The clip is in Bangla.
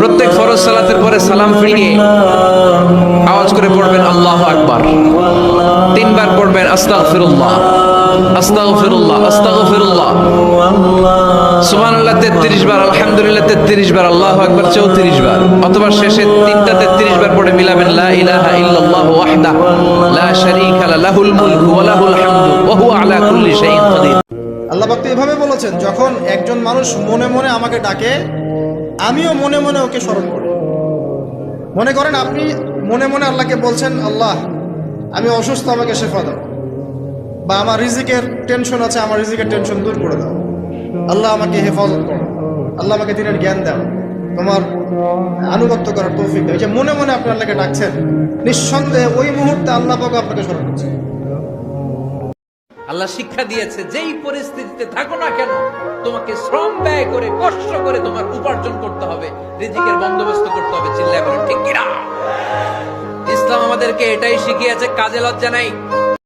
প্রত্যেক ফরজ সালাতের পরে সালাম ফিরিয়ে আওয়াজ করে পড়বেন আল্লাহ আকবার। তিনবার পড়বেন সুবহানাল্লাহ 33 বার, আলহামদুলিল্লাহ 33 বার, আল্লাহু আকবার 34 বার। অথবা শেষে তিনটা 33 বার পড়ে মিলাবেন, লা ইলাহা ইল্লাল্লাহু লা শারীকা লাহুল মুলকু ওয়া লাহুল হামদু, ওয়া হুয়া আলা কুল্লি শাইইন কাদির। আল্লাহ ভক্ত এভাবে বলেছেন, যখন একজন মানুষ মনে মনে আমাকে ডাকে আমিও মনে মনে ওকে স্মরণ করি। মনে করেন, আপনি মনে মনে আল্লাহকে বলছেন, আল্লাহ, আমি অসুস্থ, আমাকে শেফা দাও। বা, আমার রিজিকের টেনশন আছে, আমার রিজিকের টেনশন দূর করে দাও। আল্লাহ আমাকে হেফাজত করো আল্লাহ আমাকে দিনের জ্ঞান দাও তোমার আনুগত্য করার তৌফিক দেয় যে মনে মনে আপনি আল্লাহকে ডাকছেন, নিঃসন্দেহে ওই মুহূর্তে আল্লাহ পাক আপনাকে স্মরণ করছে। আল্লাহ শিক্ষা দিয়েছে, যেই পরিস্থিতিতে থাকো না কেন, তোমাকে শ্রম ব্যয় করে, কষ্ট করে তোমার উপার্জন রিজিকের বন্দোবস্ত করতে হবে চিল্লা বলেন, ঠিক কিনা? ইসলাম আমাদেরকে এটাই শিখিয়েছে, কাজে লজ্জা নাই।